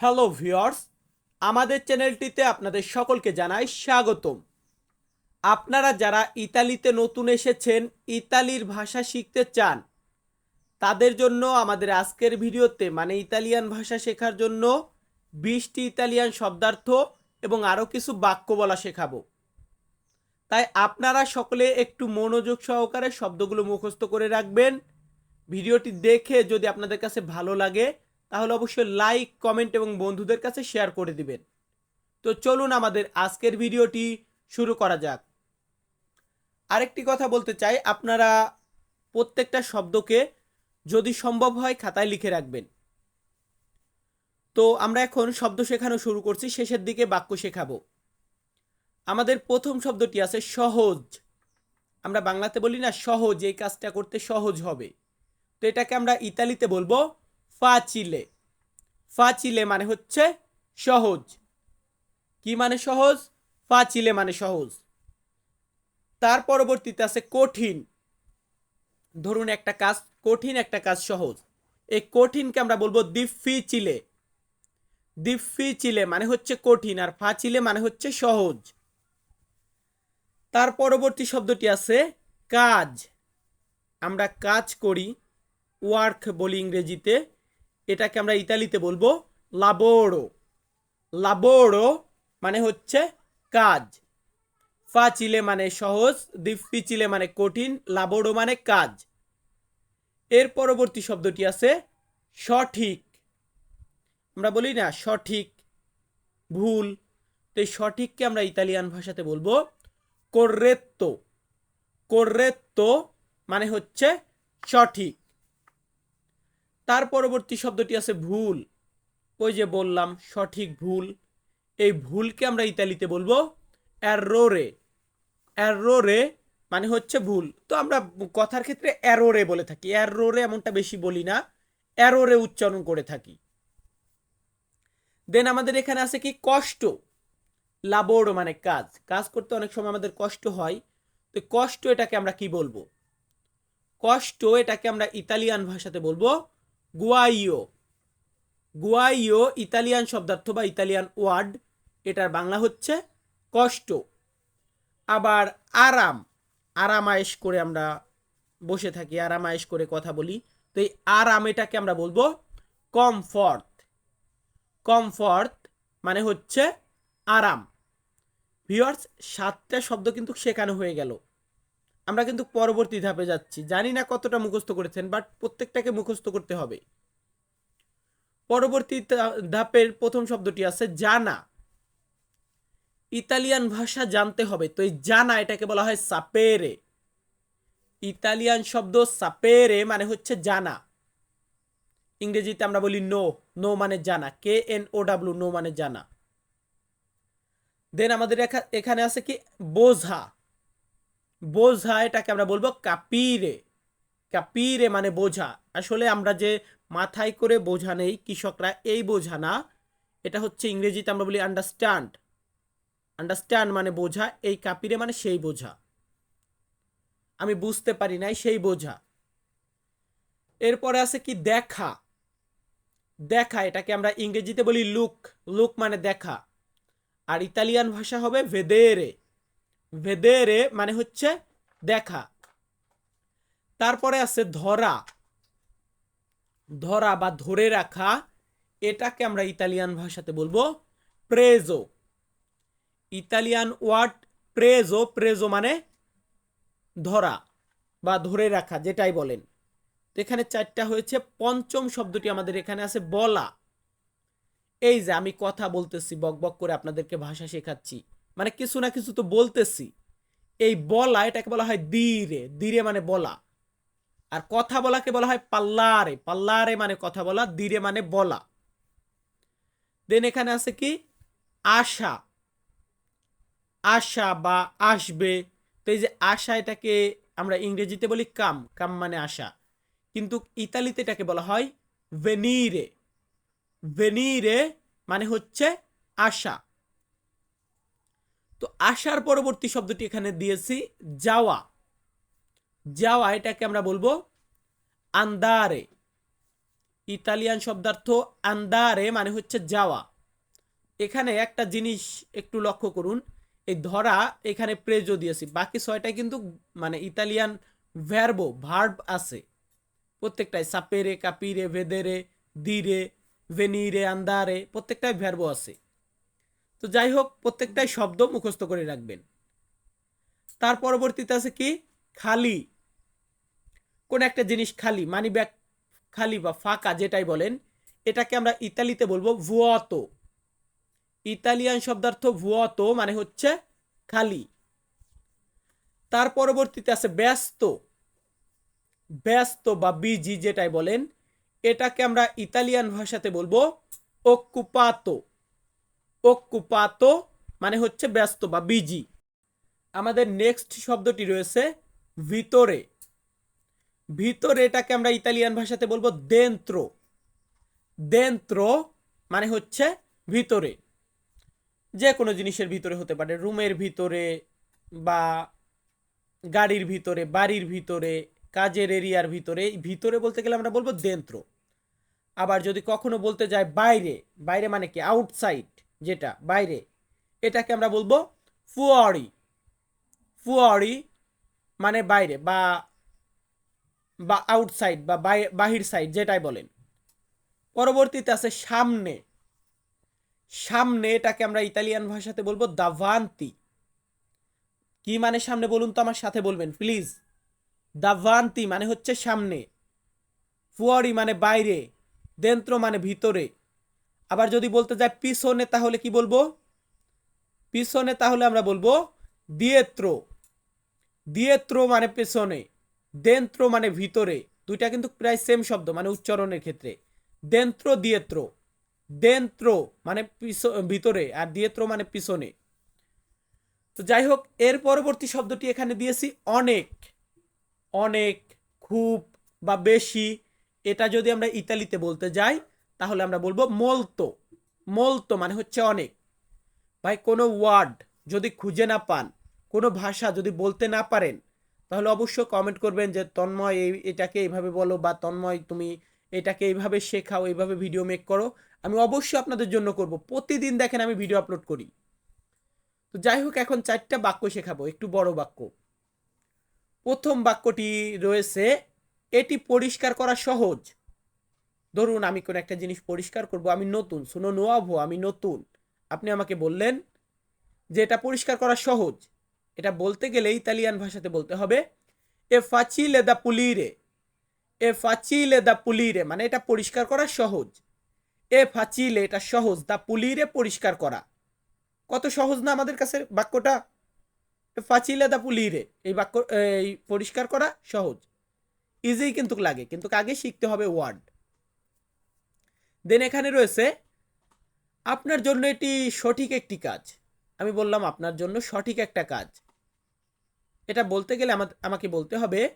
Hello viewers আমাদের চ্যানেলটিতে আপনাদের সকলকে জানাই স্বাগতম। আপনারা যারা ইতালিতে নতুন এসেছেন, ইতালির ভাষা শিখতে চান, তাদের জন্য আমাদের আজকের ভিডিওতে মানে ইতালিয়ান ভাষা শেখার জন্য বিশটি ইতালিয়ান শব্দার্থ এবং আরও কিছু বাক্য বলা শেখাবো। তাই আপনারা সকলে একটু মনোযোগ সহকারে শব্দগুলো মুখস্থ করে রাখবেন। ভিডিওটি দেখে যদি আপনাদের কাছে ভালো লাগে তাহলে অবশ্যই লাইক কমেন্ট এবং বন্ধুদের কাছে শেয়ার করে দিবেন। তো চলুন আমাদের আজকের ভিডিওটি শুরু করা যাক। আরেকটি কথা বলতে চাই, আপনারা প্রত্যেকটা শব্দকে যদি সম্ভব হয় খাতায় লিখে রাখবেন। তো আমরা এখন শব্দ শেখানো শুরু করছি, শেষের দিকে বাক্য শেখাবো। আমাদের প্রথম শব্দটি আছে সহজ। আমরা বাংলাতে বলি না সহজ, এই কাজটা করতে সহজ হবে। তো এটাকে আমরা ইতালিতে বলব ফাচিলে। ফাচিলে মানে হচ্ছে সহজ। কি মানে সহজ? ফাচিলে মানে সহজ। তার পরবর্তীতে আছে কঠিন। ধরুন একটা কাজ, কঠিন একটা কাজ সহজ। এই কঠিনকে আমরা বলব দিফিচিলে দিফিচিলে মানে হচ্ছে কঠিন আর ফাচিলে মানে হচ্ছে সহজ। তার পরবর্তী শব্দটি আছে কাজ। আমরা কাজ করি, ওয়ার্ক বলি ইংরেজিতে। এটাকে আমরা ইতালিতে বলব লাবোড়ো লাবোড়ো মানে হচ্ছে কাজ। ফাচিলে মানে সহজ দিফিচিলে মানে কঠিন লাবোড়ো মানে কাজ। এর পরবর্তী শব্দটি আছে সঠিক। আমরা বলি না সঠিক, ভুল। তো এই সঠিককে আমরা ইতালিয়ান ভাষাতে বলব কোর্রেত্তো কোর্রেত্তো মানে হচ্ছে সঠিক। তার পরবর্তী শব্দটি আছে ভুল। ওই যে বললাম, সঠিক ভুল। এই ভুলকে আমরা ইতালিতে বলব অ্যারোরে অ্যারোরে মানে হচ্ছে ভুল। তো আমরা কথার ক্ষেত্রে অ্যারোরে বলে থাকি। অ্যারোরে এমনটা বেশি বলি না। অ্যারোরে উচ্চারণ করে থাকি। দেন আমাদের এখানে আছে কি? কষ্ট। লাবোড়ো মানে কাজ। কাজ করতে অনেক সময় আমাদের কষ্ট হয়। তো কষ্ট এটাকে আমরা কি বলব? কষ্ট এটাকে আমরা ইতালিয়ান ভাষাতে বলব গুয়াইও। গুয়াইও ইতালিয়ান শব্দার্থ বা ইতালিয়ান ওয়ার্ড, এটার বাংলা হচ্ছে কষ্ট। আবার আরাম, আরামায়েশ করে আমরা বসে থাকি, আরামায়েশ করে কথা বলি। তো এই আরাম এটাকে আমরা বলব কমফর্ট। কমফর্ট মানে হচ্ছে আরাম। ভিওয়ার্স সাতটা শব্দ কিন্তু শেখানো হয়ে গেল। আমরা কিন্তু পরবর্তী ধাপে যাচ্ছি। জানি না কতটা মুখস্থ করেছেন বাট প্রত্যেকটাকে মুখস্থ করতে হবে। পরবর্তী ধাপের প্রথম শব্দটি আছে জানা। ইতালিয়ান ভাষা জানতে হবে, তো এই জানা এটাকে বলা হয় সাপেরে ইতালিয়ান শব্দ সাপেরে মানে হচ্ছে জানা। ইংরেজিতে আমরা বলি নো নো মানে জানা। K N O W know মানে জানা। দেন আমাদের এখানে আছে কি, বোঝা। বোঝা, এটাকে আমরা বলব কাপিরে। কাপিরে মানে বোঝা। আসলে আমরা যে মাথায় করে বোঝা নেই, কৃষকরা এই বোঝা না। এটা হচ্ছে ইংরেজিতে আমরা বলি আন্ডারস্ট্যান্ড আন্ডারস্ট্যান্ড মানে বোঝা, এই কাপিরে মানে সেই বোঝা। আমি বুঝতে পারি নাই, সেই বোঝা। এরপরে আছে কি দেখা? দেখা, এটাকে আমরা ইংরেজিতে বলি লুক লুক মানে দেখা। আর ইতালিয়ান ভাষা হবে ভেদেরে ভেদেরে মানে হচ্ছে দেখা। তারপরে আছে ধরা। ধরা বা ধরে রাখা, এটাকে আমরা ইতালিয়ান ভাষাতে বলব প্রেজো ইতালিয়ান ওয়ার্ড প্রেজো প্রেজো মানে ধরা বা ধরে রাখা, যেটাই বলেন। তো এখানে চারটা হয়েছে, পঞ্চম শব্দটি আমাদের এখানে আছে বলা। এই যে আমি কথা বলতেছি, বক বক করে আপনাদেরকে ভাষা শেখাচ্ছি। মানে কিছু না কিছু তো বলতেছি। এই বলা এটাকে বলা হয় দিরে। দিরে মানে বলা। আর কথা বলাকে বলা হয় পাল্লারে। পাল্লারে মানে কথা বলা, দিরে মানে বলা। দেন এখানে আছে কি? আশা। আশা বা আসবে। তো এই যে আশা এটাকে আমরা ইংরেজিতে বলি কাম। কাম মানে আশা। কিন্তু ইতালিতে এটাকে বলা হয় ভেনিরে ভেনিরে মানে হচ্ছে আশা। তো আসার পরবর্তী শব্দটি এখানে দিয়েছি, যাওয়া। যাওয়া, এটাকে আমরা বলব আন্দারে। ইতালিয়ান শব্দার্থ আন্দারে মানে হচ্ছে যাওয়া। এখানে একটা জিনিস একটু লক্ষ্য করুন, এই ধরা এখানে প্রেজো দিয়েছি। বাকি ছয়টায় কিন্তু মানে ইতালিয়ান ভ্যারবো ভার্ব আছে। প্রত্যেকটাই সাপেরে, কাপিরে, ভেদেরে, দিরে ভেনিরে আন্দারে প্রত্যেকটাই ভ্যারবো আছে। তো যাই হোক প্রত্যেকটাই শব্দ মুখস্থ করে রাখবেন। তার পরবর্তীতে আছে কি? খালি। কোন একটা জিনিস খালি মানি ব্যাগ খালি বা ফাঁকা যেটাই বলেন, এটাকে আমরা ইতালিতে বলব ভুয়াতো ইতালিয়ান শব্দার্থ ভুয়াতো মানে হচ্ছে খালি। তার পরবর্তীতে আছে ব্যস্ত। ব্যস্ত বা বিজি যেটাই বলেন, এটাকে আমরা ইতালিয়ান ভাষাতে বলব ওকুপাতো ওকুপাতো মানে হচ্ছে ব্যস্ত বা বিজি। আমাদের নেক্সট শব্দটি রয়েছে ভিতরে। ভিতরে এটাকে আমরা ইতালিয়ান ভাষাতে বলব দেন্ত্র দেন্ত্র মানে হচ্ছে ভিতরে। যে কোনো জিনিসের ভিতরে হতে পারে, রুমের ভিতরে বা গাড়ির ভিতরে, বাড়ির ভিতরে, কাজের এরিয়ার ভিতরে। ভিতরে বলতে গেলে আমরা বলব দেন্ত্র আবার যদি কখনো বলতে যাই বাইরে বাইরে মানে কি? আউটসাইড যেটা, বাইরে। এটাকে আমরা বলব ফুয়ারি। ফুয়ারি মানে বাইরে বা বা আউটসাইড বা বাহির সাইড যেটাই বলেন। পরবর্তীতে আছে সামনে। সামনে এটাকে আমরা ইতালিয়ান ভাষাতে বলব দাভান্তি। কি মানে সামনে বলুন তো আমার সাথে বলবেন প্লিজ দাভান্তি মানে হচ্ছে সামনে। ফুয়ারি মানে বাইরে। দেন্ত্র মানে ভিতরে। আবার যদি বলতে যাই পিছনে, তাহলে কি বলব? পিছনে তাহলে আমরা বলব দিয়েত্র। দিয়েত্র মানে পেছনে, দেন্ত্র মানে ভিতরে। দুইটা কিন্তু প্রায় সেম শব্দ মানে উচ্চারণের ক্ষেত্রে। দেন্ত্র, দিয়েত্র। দেন্ত্র মানে ভিতরে আর দিয়েত্র মানে পিছনে। তো যাই হোক, এর পরবর্তী শব্দটি এখানে দিয়েছি অনেক। অনেক, খুব বা বেশি। এটা যদি আমরা ইতালিতে বলতে যাই তাহলে আমরা বলব মলতো। মলতো মানে হচ্ছে অনেক। ভাই, কোনো ওয়ার্ড যদি খুঁজে না পান, কোনো ভাষা যদি বলতে না পারেন, তাহলে অবশ্যই কমেন্ট করবেন যে, তন্ময়, এই, এটাকে এইভাবে বলো বা, তন্ময়, তুমি এটাকে এইভাবে শেখাও, এইভাবে ভিডিও মেক করো। আমি অবশ্যই আপনাদের জন্য করব। প্রতিদিন দেখেন আমি ভিডিও আপলোড করি। তো যাই হোক, এখন চারটা বাক্য শেখাবো, একটু বড় বাক্য। প্রথম বাক্যটি রয়েছে, এটি পরিষ্কার করা সহজ ধরুন আমি কোনো একটা জিনিস পরিষ্কার করব, আমি নতুন, শুনো নোয়াভো, আমি নতুন। আপনি আমাকে বললেন যে এটা পরিষ্কার করা সহজ। এটা বলতে গেলে ইতালিয়ান ভাষাতে বলতে হবে, এ ফাচিলে দা পুলিরে এ ফাচিলে দা পুলিরে মানে এটা পরিষ্কার করা সহজ। এ ফাচিলে এটা সহজ। দা পুলিরে পরিষ্কার করা। কত সহজ না আমাদের কাছে বাক্যটা? এ ফাচিলে দা পুলিরে এই বাক্য, এই পরিষ্কার করা সহজ। ইজি কিন্তু লাগে, কিন্তু আগে শিখতে হবে ওয়ার্ড দেন এখানে রয়েছে, আপনার জন্য এটি সঠিক একটি কাজ। আমি বললাম, আপনার জন্য সঠিক একটা কাজ। এটা বলতে গেলে আমা- আমাকে বলতে হবে,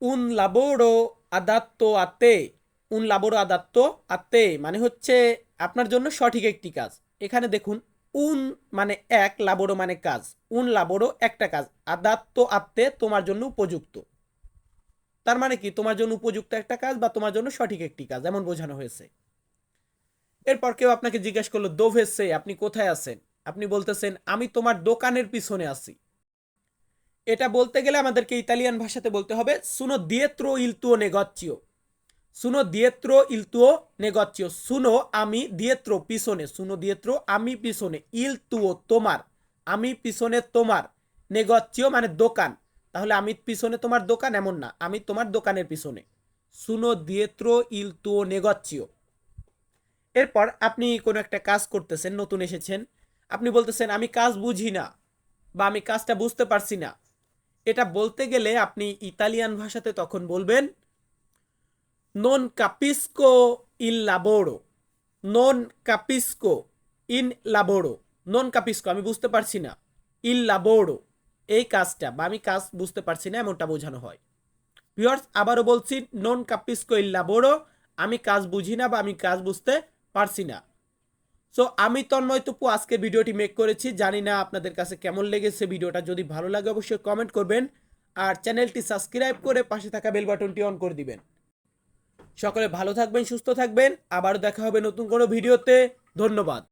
উন লাবোরো আদাত্ত আতে উন লাবোরো আদাত্ত আতে মানে হচ্ছে আপনার জন্য সঠিক একটি কাজ। এখানে দেখুন, উন মানে এক লাবোরো মানে কাজ। উন লাবোরো একটা কাজ। আদাত্ত আত্মে তোমার জন্য উপযুক্ত। তার মানে কি? তোমার জন্য উপযুক্ত একটা কাজ বা তোমার জন্য সঠিক একটি কাজ, এমন বোঝানো হয়েছে। এরপর কেউ আপনাকে জিজ্ঞেস করল দোভেসে আপনি কোথায় আছেন? আপনি বলতেছেন, আমি তোমার দোকানের পিছনে আছি। এটা বলতে গেলে আমাদেরকে ইতালিয়ান ভাষাতে বলতে হবে, সুনো দিয়েত্রো ইলতুও নেগচ্চিও সুনো দিয়েত্রো ইলতুও নেগচ্চিও সুনো আমি দিয়েত্রো পিছনে। সুনো দিয়েত্রো আমি পিছনে। ইলতুও তোমার। আমি পিছনে তোমার। নেগচ্চিও মানে দোকান। তাহলে আমি পিছনে তোমার দোকান এমন না আমি তোমার দোকানের পিছনে। সুনো দিয়েত্রো ইলতুও নেগচ্চিও। এরপর আপনি কোনো একটা কাজ করতেছেন, নতুন এসেছেন। আপনি বলতেছেন, আমি কাজ বুঝি না বা আমি কাজটা বুঝতে পারছি না। এটা বলতে গেলে আপনি ইতালিয়ান ভাষাতে তখন বলবেন নন কাপিসকো ইল লাবোড়ো নন কাপিসকো ইন লাবোড়ো নন কাপিসকো আমি বুঝতে পারছি না ইল লাবোড়ো এই কাজটা বা আমি কাজ বুঝতে পারছি না এমনটা বোঝানো হয়। ভিউয়ার্স, আবারও বলছি নন কাপিসকো ইল লাবোড়ো আমি কাজ বুঝি না বা আমি কাজ বুঝতে পারছি না। সো আমি তন্ময় তপু আজকে ভিডিওটি মেক করেছি। জানি না আপনাদের কাছে কেমন লেগেছে ভিডিওটা। যদি ভালো লাগে, অবশ্যই কমেন্ট করবেন আর চ্যানেলটি সাবস্ক্রাইব করে পাশে থাকা বেল বাটনটি অন করে দিবেন। সকলে ভালো থাকবেন, সুস্থ থাকবেন। আবারও দেখা হবে নতুন কোনো ভিডিওতে। ধন্যবাদ।